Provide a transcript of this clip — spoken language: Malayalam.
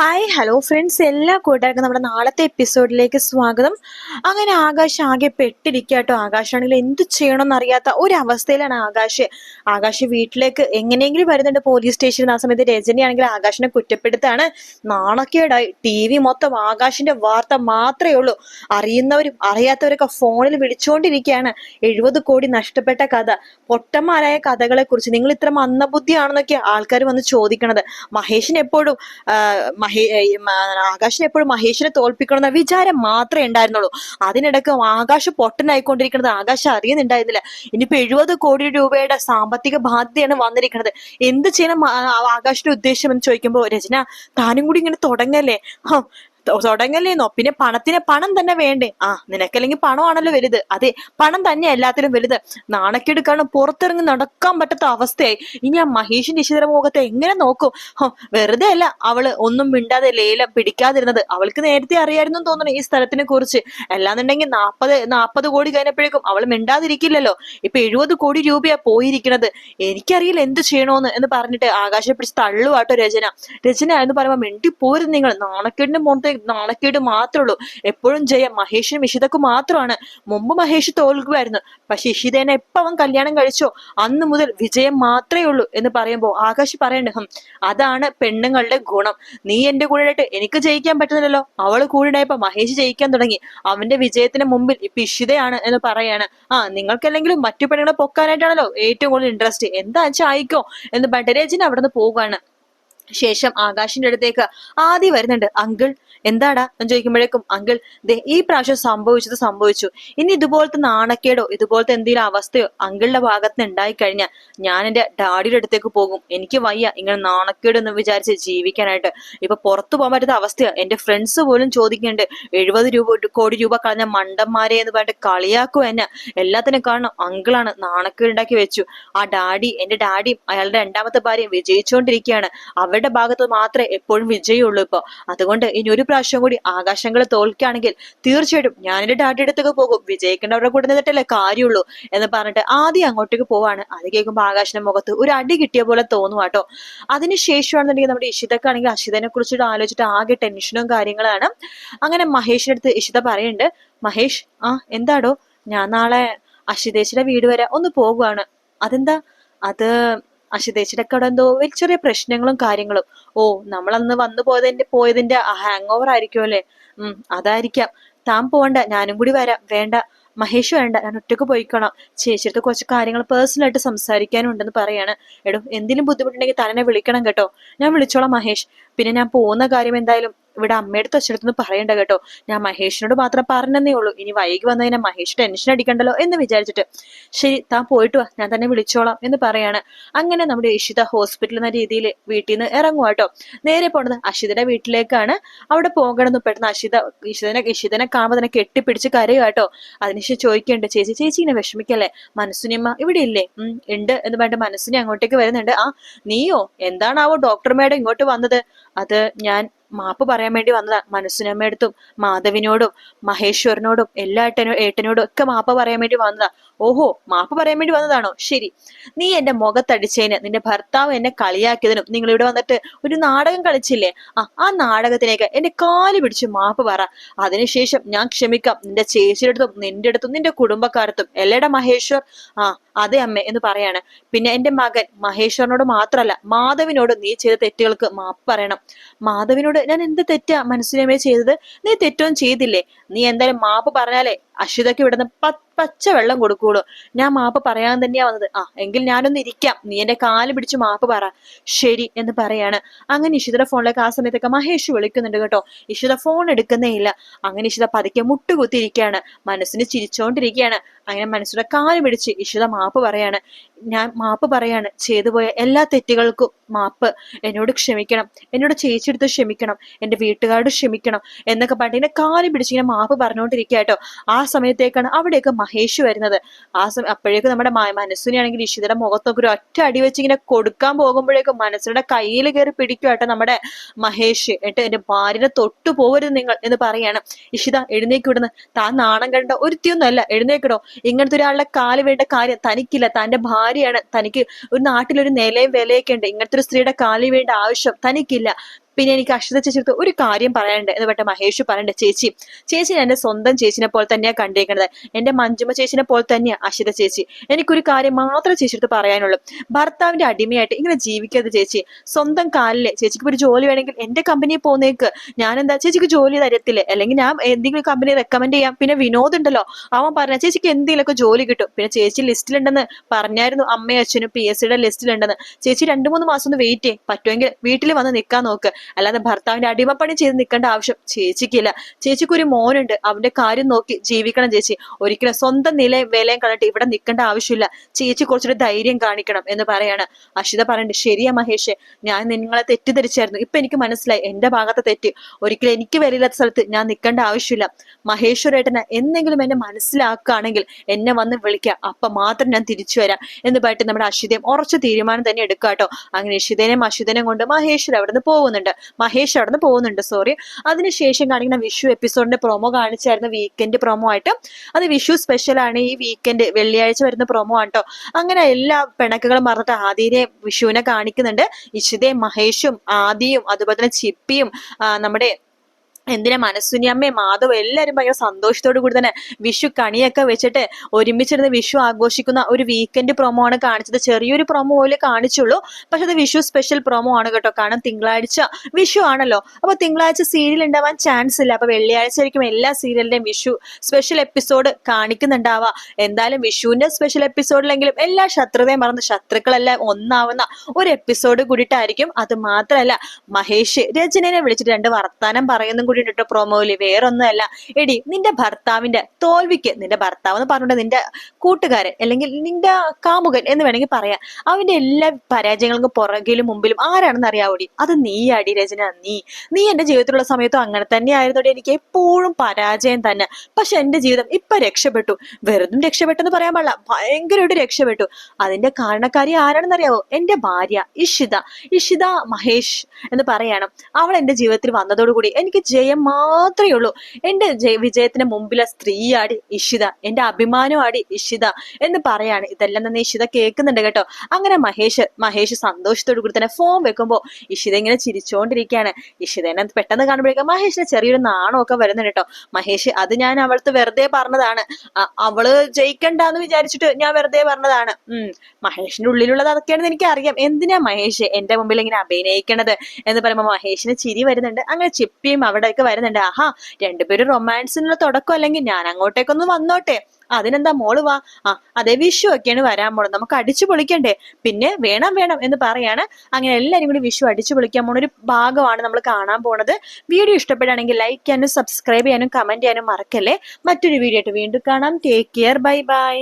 ഹായ് ഹലോ ഫ്രണ്ട്സ് എല്ലാ കൂട്ടുകാർക്കും നമ്മുടെ നാളത്തെ എപ്പിസോഡിലേക്ക് സ്വാഗതം. അങ്ങനെ ആകാശ് ആകെ പെട്ടിരിക്കാട്ടോ ആകാശാണെങ്കിൽ എന്ത് ചെയ്യണമെന്ന് അറിയാത്ത ഒരു അവസ്ഥയിലാണ് ആകാശ്. ആകാശ് വീട്ടിലേക്ക് എങ്ങനെയെങ്കിലും വരുന്നുണ്ട് പോലീസ് സ്റ്റേഷനിൽ ആ സമയത്ത് രജനിയാണെങ്കിൽ ആകാശിനെ കുറ്റപ്പെടുത്താണ്. നാണക്കേടായി. ടി വി മൊത്തം ആകാശിന്റെ വാർത്ത മാത്രമേ ഉള്ളൂ. അറിയുന്നവരും അറിയാത്തവരൊക്കെ ഫോണിൽ വിളിച്ചുകൊണ്ടിരിക്കുകയാണ് എഴുപത് കോടി നഷ്ടപ്പെട്ട കഥ. പൊട്ടന്മാരായ കഥകളെ കുറിച്ച് നിങ്ങൾ ഇത്ര മന്ദബുദ്ധിയാണെന്നൊക്കെ ആൾക്കാർ വന്ന് ചോദിക്കണത്. മഹേഷിന് എപ്പോഴും ആകാശിന് എപ്പോഴും മഹേഷിനെ തോൽപ്പിക്കണം എന്ന വിചാരം മാത്രമേ ഉണ്ടായിരുന്നുള്ളൂ. അതിനിടക്ക് ആകാശ് പൊട്ടനായിക്കൊണ്ടിരിക്കുന്നത് ആകാശം അറിയുന്നുണ്ടായിരുന്നില്ല. ഇനിയിപ്പോ എഴുപത് കോടി രൂപയുടെ സാമ്പത്തിക ബാധ്യതയാണ് വന്നിരിക്കുന്നത്. എന്ത് ചെയ്യണം ആകാശിന്റെ ഉദ്ദേശം എന്ന് ചോദിക്കുമ്പോ രചന താനും കൂടി ഇങ്ങനെ തുടങ്ങല്ലേ? തുടങ്ങല്ലേന്നോ? പിന്നെ പണത്തിന് പണം തന്നെ വേണ്ടേ? ആ നിനക്കല്ലെങ്കിൽ പണമാണല്ലോ വലുത്. അതെ പണം തന്നെ എല്ലാത്തിലും വലുത്. നാണക്കെടുക്കാണ് പുറത്തിറങ്ങി നടക്കാൻ പറ്റാത്ത അവസ്ഥയായി. ഇനി ആ മഹേഷിന്റെ ഇശിതര മുഖത്തെ എങ്ങനെ നോക്കും? വെറുതെ അല്ല അവൾ ഒന്നും മിണ്ടാതെ ലേലം പിടിക്കാതിരുന്നത്. അവൾക്ക് നേരത്തെ അറിയായിരുന്നു തോന്നുന്നു ഈ സ്ഥലത്തിനെ കുറിച്ച്. അല്ലാന്നുണ്ടെങ്കിൽ നാപ്പത് നാപ്പത് കോടി കഴിഞ്ഞപ്പോഴേക്കും അവൾ മിണ്ടാതിരിക്കില്ലല്ലോ. ഇപ്പൊ എഴുപത് കോടി രൂപയാ പോയിരിക്കുന്നത് എനിക്കറിയില്ല എന്ത് ചെയ്യണോന്ന് എന്ന് പറഞ്ഞിട്ട് ആകാശം പിടിച്ച് തള്ളുവാട്ടോ രചന. രചന എന്ന് പറയുമ്പോൾ മിണ്ടി പോരുന്നു നിങ്ങൾ. നാണക്കേടിന്റെ മുഖത്തെ നാണക്കേട് മാത്രമേ ഉള്ളൂ എപ്പോഴും ജയം മഹേഷിനും ഇഷിതക്കും മാത്രമാണ്. മുമ്പ് മഹേഷ് തോൽക്കുമായിരുന്നു. പക്ഷെ ഇഷിതേനെ എപ്പോ അവൻ കല്യാണം കഴിച്ചോ അന്ന് മുതൽ വിജയം മാത്രമേ ഉള്ളൂ എന്ന് പറയുമ്പോൾ ആകാശ് പറയണ്ടഹം അതാണ് പെണ്ണുങ്ങളുടെ ഗുണം. നീ എന്റെ കൂടെ ആയിട്ട് എനിക്ക് ജയിക്കാൻ പറ്റുന്നില്ലല്ലോ. അവൾ കൂടെ ഉണ്ടായപ്പോ മഹേഷ് ജയിക്കാൻ തുടങ്ങി. അവന്റെ വിജയത്തിന് മുമ്പിൽ ഇപ്പൊ ഇഷിതയാണ് എന്ന് പറയാണ്. ആ നിങ്ങൾക്കല്ലെങ്കിലും മറ്റു പെണ്ണുങ്ങളെ പൊക്കാനായിട്ടാണല്ലോ ഏറ്റവും കൂടുതൽ ഇൻട്രസ്റ്റ് എന്താ വെച്ചാൽ ആയിക്കോ എന്ന് ബഡരേജിന് അവിടെ നിന്ന് പോവുകയാണ്. ശേഷം ആകാശിന്റെ അടുത്തേക്ക് ആദ്യം വരുന്നുണ്ട്. അങ്കിൾ എന്താടാ? എന്ന് ചോദിക്കുമ്പോഴേക്കും അങ്കിൾ ഈ പ്രാവശ്യം സംഭവിച്ചത് സംഭവിച്ചു. ഇനി ഇതുപോലത്തെ നാണക്കേടോ ഇതുപോലത്തെ എന്തെങ്കിലും അവസ്ഥയോ അങ്കിളുടെ ഭാഗത്ത് ഉണ്ടായി കഴിഞ്ഞാൽ ഞാൻ എന്റെ ഡാഡിയുടെ അടുത്തേക്ക് പോകും. എനിക്ക് വയ്യ ഇങ്ങനെ നാണക്കേട് എന്ന് വിചാരിച്ച് ജീവിക്കാനായിട്ട്. ഇപ്പൊ പുറത്തു പോകാൻ പറ്റാത്ത അവസ്ഥയാ. എന്റെ ഫ്രണ്ട്സ് പോലും ചോദിക്കുന്നുണ്ട് എഴുപത് രൂപ കോടി രൂപ കളഞ്ഞ മണ്ടന്മാരെ എന്ന് പറഞ്ഞിട്ട് കളിയാക്കുക എന്നെ. എല്ലാത്തിനും കാരണം അങ്കിളാണ് നാണക്കേട് ഉണ്ടാക്കി വെച്ചു. ആ ഡാഡി എന്റെ ഡാഡിയും അയാളുടെ രണ്ടാമത്തെ ഭാര്യയും വിജയിച്ചുകൊണ്ടിരിക്കുകയാണ് അവരുടെ ഭാഗത്ത് മാത്രമേ എപ്പോഴും വിജയമുള്ളൂ ഇപ്പോൾ അതുകൊണ്ട് ഇനി ഒരു പ്രാവശ്യം കൂടി ആകാശങ്ങൾ തോൽക്കുകയാണെങ്കിൽ തീർച്ചയായിട്ടും ഞാൻ എന്റെ ഡാഡിയുടെ അടുത്തേക്ക് പോകും. വിജയിക്കേണ്ടവരുടെ കൂടെ നിന്നിട്ടല്ലേ കാര്യമുള്ളൂ എന്ന് പറഞ്ഞിട്ട് ആദ്യം അങ്ങോട്ടേക്ക് പോവാണ്. അത് കേൾക്കുമ്പോൾ ആകാശന്റെ മുഖത്ത് ഒരു അടി കിട്ടിയ പോലെ തോന്നും കേട്ടോ. അതിനുശേഷമാണെന്നുണ്ടെങ്കിൽ നമ്മുടെ ഇഷിതക്കാണെങ്കിൽ അഷിതനെ കുറിച്ചിട്ട് ആലോചിച്ചിട്ട് ആകെ ടെൻഷനും കാര്യങ്ങളാണ്. അങ്ങനെ മഹേഷിന്റെ അടുത്ത് ഇഷിത പറയുന്നുണ്ട് മഹേഷ് ആ എന്താടോ? ഞാൻ നാളെ അഷിതേച്ചിയുടെ വീട് വരെ ഒന്ന് പോകുവാണ്. അതെന്താ? അത് അഷിതേച്ചിയുടെ അവിടെ എന്തോ ചെറിയ പ്രശ്നങ്ങളും കാര്യങ്ങളും. ഓ നമ്മളന്ന് വന്നു പോയതിന്റെ പോയതിന്റെ ഹാങ് ഓവർ ആയിരിക്കും അല്ലേ? ഉം അതായിരിക്കാം. താൻ പോവണ്ട ഞാനും കൂടി വരാം. വേണ്ട. മഹേഷ് വേണ്ട ഞാൻ ഒറ്റയ്ക്ക് പോയിക്കണം ചേച്ചിയുടെ കുറച്ച് കാര്യങ്ങൾ പേഴ്സണൽ ആയിട്ട് സംസാരിക്കാനുണ്ടെന്ന് പറയാണ്. എടോ എന്തിനും ബുദ്ധിമുട്ടുണ്ടെങ്കിൽ തന്നെ വിളിക്കണം കേട്ടോ. ഞാൻ വിളിച്ചോളാം മഹേഷ്. പിന്നെ ഞാൻ പോകുന്ന കാര്യം എന്തായാലും ഇവിടെ അമ്മയുടെ തൊച്ചടുത്തുനിന്ന് പറയണ്ട കേട്ടോ. ഞാൻ മഹേഷിനോട് മാത്രം പറഞ്ഞതേ ഉള്ളൂ. ഇനി വൈകി വന്നു കഴിഞ്ഞാൽ മഹേഷ് ടെൻഷൻ അടിക്കണ്ടല്ലോ എന്ന് വിചാരിച്ചിട്ട്. ശരി താൻ പോയിട്ട് വാ. ഞാൻ തന്നെ വിളിച്ചോളാം എന്ന് പറയാണ്. അങ്ങനെ നമ്മുടെ ഇഷിത ഹോസ്പിറ്റൽ എന്ന രീതിയിൽ വീട്ടിൽ നിന്ന് ഇറങ്ങുക കേട്ടോ. നേരെ പോണത് അഷിതയുടെ വീട്ടിലേക്കാണ്. അവിടെ പോകണമെന്ന് പെട്ടെന്ന് അഷിത ഇഷിതനെ ഇഷിതനെ കാണുമ്പോൾ തന്നെ കെട്ടിപ്പിടിച്ച് കരയുക കേട്ടോ. അതിനുശേഷം ചോദിക്കുന്നുണ്ട് ചേച്ചി ചേച്ചി ഇങ്ങനെ വിഷമിക്കല്ലേ? മനസ്സിനിയമ്മ ഇവിടെ ഇല്ലേ? ഉണ്ട് എന്ന് പറഞ്ഞിട്ട് മനസ്സിനെ അങ്ങോട്ടേക്ക് വരുന്നുണ്ട്. ആ നീയോ? എന്താണാവോ ഡോക്ടർമാരുടെ മേഡം ഇങ്ങോട്ട് വന്നത്? അത് ഞാൻ മാപ്പ് പറയാൻ വേണ്ടി വന്നതാ. മനസ്സിനമ്മയടുത്തും മാധവിനോടും മഹേശ്വരനോടും എല്ലാ ഏട്ടനോ ഏട്ടനോടും ഒക്കെ മാപ്പ് പറയാൻ വേണ്ടി വന്നതാ. ഓഹോ മാപ്പ് പറയാൻ വേണ്ടി വന്നതാണോ? ശരി. നീ എന്റെ മുഖത്തടിച്ചതിന് നിന്റെ ഭർത്താവ് എന്നെ കളിയാക്കിയതിനും നിങ്ങൾ ഇവിടെ വന്നിട്ട് ഒരു നാടകം കളിച്ചില്ലേ? ആ ആ നാടകത്തിലേക്ക് എന്റെ കാൽ പിടിച്ച് മാപ്പ് പറ. അതിനുശേഷം ഞാൻ ക്ഷമിക്കാം. നിന്റെ ചേച്ചിയുടെ അടുത്തും നിന്റെ അടുത്തും നിന്റെ കുടുംബക്കാരത്തും എല്ലയുടെ മഹേശ്വർ ആ അതെ അമ്മേ എന്ന് പറയാണ്. പിന്നെ എന്റെ മകൻ മഹേശ്വരനോട് മാത്രമല്ല മാധവിനോട് നീ ചെയ്ത തെറ്റുകൾക്ക് മാപ്പ് പറയണം. മാധവിനോട് ഞാൻ എന്ത് തെറ്റാ മനസ്സിലമേ ചെയ്തത്? നീ തെറ്റൊന്നും ചെയ്തില്ലേ? നീ എന്തായാലും മാപ്പ് പറഞ്ഞാലേ അശ്വതക്ക് ഇവിടുന്ന് പ- പച്ച വെള്ളം കൊടുക്കുള്ളൂ. ഞാൻ മാപ്പ് പറയാൻ തന്നെയാ വന്നത്. ആ എങ്കിൽ ഞാനൊന്ന് ഇരിക്കാം. നീ എന്റെ കാൽ പിടിച്ച് മാപ്പ് പറ. ശരി എന്ന് പറയാണ്. അങ്ങനെ ഇഷിതയുടെ ഫോണിലേക്ക് ആ സമയത്തൊക്കെ മഹേഷ് വിളിക്കുന്നുണ്ട് കേട്ടോ. ഇഷിത ഫോൺ എടുക്കുന്നേ ഇല്ല. അങ്ങനെ ഇഷിത പതുക്കെ മുട്ടുകുത്തിയിരിക്കുകയാണ്. മനസ്സിന് ചിരിച്ചോണ്ടിരിക്കുകയാണ്. അങ്ങനെ മനസ്സിലെ കാൽ പിടിച്ച് ഇഷിത മാപ്പ് പറയാണ്. ഞാൻ മാപ്പ് പറയാണ്. ചെയ്തു പോയ എല്ലാ തെറ്റുകൾക്കും മാപ്പ്. എന്നോട് ക്ഷമിക്കണം. എന്നോട് ചേച്ചിയെടുത്ത് ക്ഷമിക്കണം. എന്റെ വീട്ടുകാരോട് ക്ഷമിക്കണം. എന്നൊക്കെ പറഞ്ഞിട്ട് ഇങ്ങനെ കാൽ പിടിച്ച് ഇങ്ങനെ മാപ്പ് പറഞ്ഞുകൊണ്ടിരിക്കുക കേട്ടോ. ആ സമയത്തേക്കാണ് അവിടെയൊക്കെ മഹേഷ് വരുന്നത്. ആ സമയം അപ്പോഴേക്കും നമ്മുടെ മനസ്സിനെ മനസ്സിനെയാണെങ്കിൽ ഇഷിതയുടെ മുഖത്തൊക്കെ ഒരു ഒറ്റ അടി വെച്ച് ഇങ്ങനെ കൊടുക്കാൻ പോകുമ്പോഴേക്കും മനസ്സിന്റെ കയ്യിൽ കയറി പിടിക്കും കേട്ടോ നമ്മുടെ മഹേഷ്. എന്നിട്ട് എന്റെ ഭാര്യനെ തൊട്ടു പോകരുത് നിങ്ങൾ എന്ന് പറയാണ്. ഇഷിത എഴുന്നേക്ക് വിടുന്ന താൻ നാണം കണ്ട ഒരുത്തിയൊന്നുമല്ല. എഴുന്നേക്കിടോ ഇങ്ങനത്തെ ഒരാളുടെ കാൽ വേണ്ട കാര്യം തനിക്കില്ല. തന്റെ ഭാര്യയാണ്. തനിക്ക് ഒരു നാട്ടിലൊരു നിലയും വിലയൊക്കെ ഉണ്ട്. ഇങ്ങനത്തെ ഒരു സ്ത്രീയുടെ കാൽ വേണ്ട ആവശ്യം തനിക്കില്ല. പിന്നെ എനിക്ക് അശ്വത ചേച്ചി ഒരു കാര്യം പറയാനുണ്ട് എന്ന് പറഞ്ഞ മഹേഷ് പറയണ്ട ചേച്ചി ചേച്ചി എന്റെ സ്വന്തം ചേച്ചിനെ പോലെ തന്നെയാണ് കണ്ടേക്കുന്നത് എന്റെ മഞ്ജുമ ചേച്ചിനെ പോലെ തന്നെയാണ് അശ്വത ചേച്ചി. എനിക്കൊരു കാര്യം മാത്രം ചേച്ചിയെടുത്ത് പറയാനുള്ളൂ. ഭർത്താവിന്റെ അടിമയായിട്ട് ഇങ്ങനെ ജീവിക്കരുത് ചേച്ചി. സ്വന്തം കാലിലെ ചേച്ചിക്ക് ഒരു ജോലി വേണമെങ്കിൽ എന്റെ കമ്പനിയിൽ പോകുന്നേക്ക് ഞാൻ എന്താ ചേച്ചിക്ക് ജോലി തരത്തില്ലേ. അല്ലെങ്കിൽ ഞാൻ എന്തെങ്കിലും കമ്പനി റെക്കമെൻഡ് ചെയ്യാം. പിന്നെ വിനോദ് ഉണ്ടല്ലോ. അവൻ പറഞ്ഞ ചേച്ചിക്ക് എന്തെങ്കിലുമൊക്കെ ജോലി കിട്ടും. പിന്നെ ചേച്ചി ലിസ്റ്റിലുണ്ടെന്ന് പറഞ്ഞായിരുന്നു അമ്മയും അച്ഛനും പി എസ് സിയുടെ ലിസ്റ്റിലുണ്ടെന്ന് ചേച്ചി രണ്ടു മൂന്ന് മാസം ഒന്ന് വെയിറ്റ് ചെയ്യും. പറ്റുമെങ്കിൽ വീട്ടിൽ വന്ന് നിൽക്കാൻ നോക്ക്. അല്ലാതെ ഭർത്താവിന്റെ അടിമപ്പണി ചെയ്ത് നിൽക്കേണ്ട ആവശ്യം ചേച്ചിക്കില്ല. ചേച്ചിക്ക് ഒരു മോനുണ്ട്. അവന്റെ കാര്യം നോക്കി ജീവിക്കണം ചേച്ചി. ഒരിക്കലും സ്വന്തം നിലയും വിലയും കണ്ടിട്ട് ഇവിടെ നിൽക്കേണ്ട ആവശ്യമില്ല. ചേച്ചി കുറച്ചൊരു ധൈര്യം കാണിക്കണം എന്ന് പറയാണ്. അഷിത പറയണ്ട് ശരിയാ മഹേഷ് ഞാൻ നിങ്ങളെ തെറ്റിദ്ധരിച്ചായിരുന്നു. ഇപ്പൊ എനിക്ക് മനസ്സിലായി. എന്റെ ഭാഗത്തെ തെറ്റ്. ഒരിക്കലും എനിക്ക് വിലയില്ലാത്ത സ്ഥലത്ത് ഞാൻ നിൽക്കേണ്ട ആവശ്യമില്ല. മഹേശ്വരേട്ടനെ എന്തെങ്കിലും എന്നെ മനസ്സിലാക്കുകയാണെങ്കിൽ എന്നെ വന്ന് വിളിക്കുക അപ്പൊ മാത്രം ഞാൻ തിരിച്ചു വരാം. എന്ന് പറഞ്ഞിട്ട് നമ്മുടെ അഷിതയും ഉറച്ച തീരുമാനം തന്നെ എടുക്കാട്ടോ. അങ്ങനെ ഇഷിതനെയും അഷിതനെയും കൊണ്ട് മഹേശ്വർ അവിടെ നിന്ന് പോകുന്നുണ്ട്. മഹേഷ് അവിടെ നിന്ന് പോകുന്നുണ്ട് സോറി അതിനുശേഷം കാണിക്കുന്ന വിഷു എപ്പിസോഡിന്റെ പ്രൊമോ കാണിച്ചായിരുന്നു വീക്കെൻഡ് പ്രൊമോ ആയിട്ട്. അത് വിഷു സ്പെഷ്യൽ ആണ് ഈ വീക്കെൻഡ് വെള്ളിയാഴ്ച വരുന്ന പ്രൊമോ ആട്ടോ അങ്ങനെ എല്ലാ പിണക്കുകളും മറന്നിട്ട് ആദിനെ വിഷുവിനെ കാണിക്കുന്നുണ്ട്. ഇഷിതയും മഹേഷും ആദിയും അതുപോലെ തന്നെ ചിപ്പിയും നമ്മുടെ എന്തിനാ മനസ്സുനി അമ്മയും മാധവ് എല്ലാവരും ഭയങ്കര സന്തോഷത്തോടു കൂടി തന്നെ വിഷു കണിയൊക്കെ വെച്ചിട്ട് ഒരുമിച്ചിരുന്ന് വിഷു ആഘോഷിക്കുന്ന ഒരു വീക്കെൻഡ് പ്രൊമോ ആണ് കാണിച്ചത്. ചെറിയൊരു പ്രൊമോ പോലെ കാണിച്ചുള്ളൂ. പക്ഷെ അത് വിഷു സ്പെഷ്യൽ പ്രൊമോ ആണ് കേട്ടോ. കാരണം തിങ്കളാഴ്ച വിഷു ആണല്ലോ. അപ്പൊ തിങ്കളാഴ്ച സീരിയൽ ഉണ്ടാവാൻ ചാൻസ് ഇല്ല. അപ്പൊ വെള്ളിയാഴ്ച ആയിരിക്കും എല്ലാ സീരിയലിന്റെയും വിഷു സ്പെഷ്യൽ എപ്പിസോഡ് കാണിക്കുന്നുണ്ടാവാ എന്തായാലും വിഷുവിന്റെ സ്പെഷ്യൽ എപ്പിസോഡിലെങ്കിലും എല്ലാ ശത്രുതയും മറന്ന് ശത്രുക്കളെല്ലാം ഒന്നാവുന്ന ഒരു എപ്പിസോഡ് കൂടിയിട്ടായിരിക്കും. അത് മാത്രമല്ല മഹേഷ് രചനയെ വിളിച്ചിട്ട് രണ്ട് വർത്താനം പറയുന്നതും കേട്ടോ പ്രൊമോയിൽ വേറൊന്നുമല്ല. എടി നിന്റെ ഭർത്താവിന്റെ തോൽവിക്ക് നിന്റെ ഭർത്താവ് എന്ന് പറഞ്ഞിട്ട് നിന്റെ കൂട്ടുകാരൻ അല്ലെങ്കിൽ നിന്റെ കാമുകൻ എന്ന് വേണമെങ്കിൽ പറയാം. അവന്റെ എല്ലാ പരാജയങ്ങൾക്കും പുറകിലും മുമ്പിലും ആരാണെന്ന് അറിയാവോടി? അത് നീ അടി രചന നീ. നീ എന്റെ ജീവിതത്തിലുള്ള സമയത്തും അങ്ങനെ തന്നെ ആയിരുന്നോടി. എനിക്ക് എപ്പോഴും പരാജയം തന്നെ. പക്ഷെ എന്റെ ജീവിതം ഇപ്പൊ രക്ഷപ്പെട്ടു. വെറുതും രക്ഷപ്പെട്ടെന്ന് പറയാൻ പാടില്ല. ഭയങ്കരമായിട്ട് രക്ഷപ്പെട്ടു. അതിന്റെ കാരണക്കാരി ആരാണെന്ന് അറിയാവോ? എന്റെ ഭാര്യ ഇഷിത. ഇഷിത മഹേഷ് എന്ന് പറയണം. അവൾ എന്റെ ജീവിതത്തിൽ വന്നതോടുകൂടി എനിക്ക് ജയം മാത്രമേ ഉള്ളൂ. ജയ- വിജയത്തിന് മുമ്പിലെ സ്ത്രീയാടി ഇഷിത എന്റെ അഭിമാനമാടി ഇഷിത എന്ന് പറയാണ്. ഇതെല്ലാം തന്നെ ഇഷിത കേൾക്കുന്നുണ്ട് കേട്ടോ. അങ്ങനെ മഹേഷ് മഹേഷ് സന്തോഷത്തോടു കൂടി തന്നെ ഫോൺ വെക്കുമ്പോൾ ഇഷിത ഇങ്ങനെ ചിരിച്ചുകൊണ്ടിരിക്കുകയാണ് ഇഷിതനെ പെട്ടെന്ന് കാണുമ്പോഴേക്കും മഹേഷിന് ചെറിയൊരു നാണമൊക്കെ വരുന്നുണ്ട് കേട്ടോ. മഹേഷ് അത് ഞാൻ അവൾക്ക് വെറുതെ പറഞ്ഞതാണ്. അവൾ ജയിക്കണ്ടെന്ന് വിചാരിച്ചിട്ട് ഞാൻ വെറുതെ പറഞ്ഞതാണ്. ഉം മഹേഷിന്റെ ഉള്ളിലുള്ളത് അതൊക്കെയാണെന്ന് എനിക്ക് അറിയാം എന്തിനാ മഹേഷ് എന്റെ മുമ്പിൽ ഇങ്ങനെ അഭിനയിക്കണത്? എന്ന് പറയുമ്പോൾ മഹേഷിന് ചിരി വരുന്നുണ്ട്. അങ്ങനെ ചിപ്പിയും അവിടെയൊക്കെ വരുന്നുണ്ട്. ആഹാ രണ്ടുപേരും റൊമാൻസിനുള്ള തുടക്കം അല്ലെങ്കിൽ ഞാൻ അങ്ങോട്ടേക്കൊന്ന് വന്നോട്ടെ. അതിനെന്താ മോൾ വാ. ആ അതെ വിഷു ഒക്കെയാണ് വരാൻ പോണത്. നമുക്ക് അടിച്ചു പൊളിക്കണ്ടേ? പിന്നെ വേണം വേണം എന്ന് പറയാണ്. അങ്ങനെ എല്ലാവരും കൂടി വിഷു അടിച്ചു പൊളിക്കാൻ പോണ ഒരു ഭാഗമാണ് നമ്മൾ കാണാൻ പോണത്. വീഡിയോ ഇഷ്ടപ്പെടുകയാണെങ്കിൽ ലൈക്ക് ചെയ്യാനും സബ്സ്ക്രൈബ് ചെയ്യാനും കമന്റ് ചെയ്യാനും മറക്കല്ലേ. മറ്റൊരു വീഡിയോ ആയിട്ട് വീണ്ടും കാണാം. Take care bye bye